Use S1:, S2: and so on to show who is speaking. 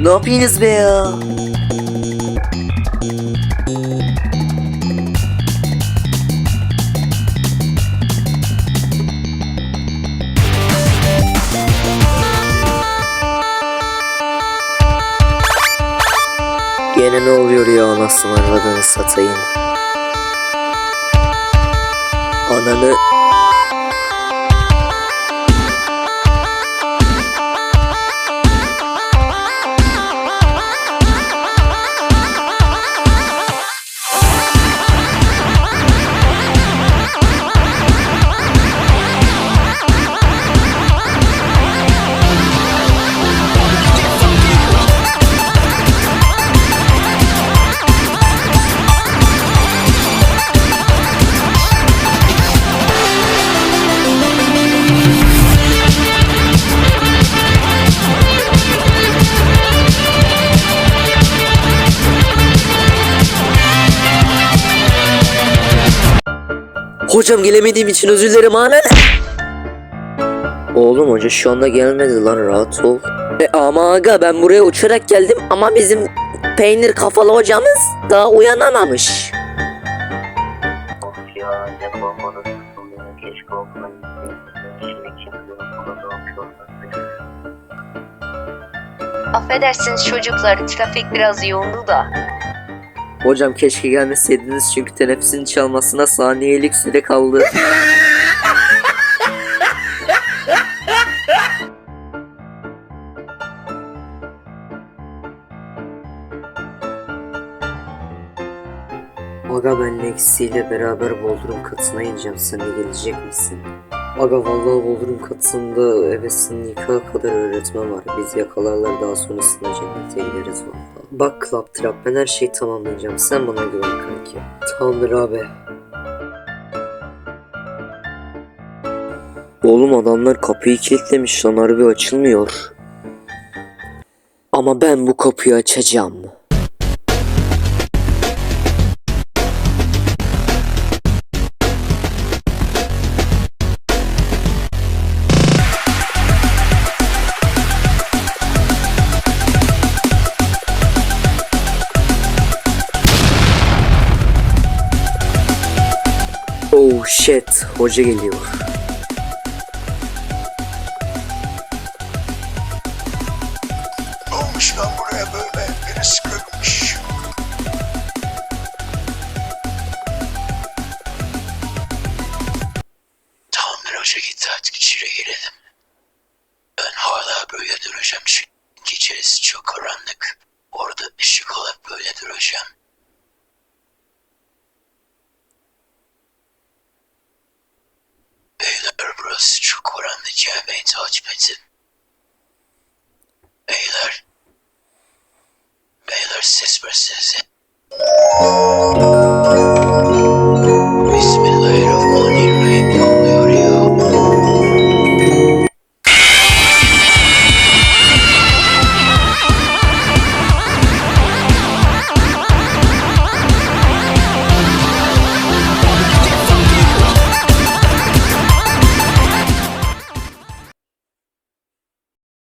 S1: Ne yapıyorsunuz be ya? Gene ne oluyor ya anasını aradığını satayım. Ananı... Hocam gelemediğim için özür dilerim ana. Oğlum hoca şu anda gelmedi lan rahat ol. E, ama aga ben buraya uçarak geldim ama bizim peynir kafalı hocamız daha uyanamamış.
S2: Affedersiniz çocuklar, trafik biraz yoğundu da.
S1: Hocam keşke gelmeseydiniz çünkü teneffüsün çalmasına saniyelik süre kaldı. Aga ben Lexi ile beraber Bodrum katına ineceğim. Sen de gelecek misin? Aga vallahi Bodrum katında evesin nikah kadar öğretmen var. Biz yakalarlar daha sonrasında cennete gideriz vallahi. Bak Club ben her şeyi tamamlayacağım. Sen bana güven kanki. Tamamdır abi. Oğlum adamlar kapıyı kilitlemiş lan harbi açılmıyor. Ama ben bu kapıyı açacağım. Oh shit, hoca geliyor.
S3: Olmuş lan buraya böyle? Biri sıkılmış. Tamamdır hoca gitti artık içeri girelim. Ben hala böyle duracağım çünkü içerisi çok karanlık. Orada ışık olarak böyle duracağım. The takip edin. Baylor, Beyler siz?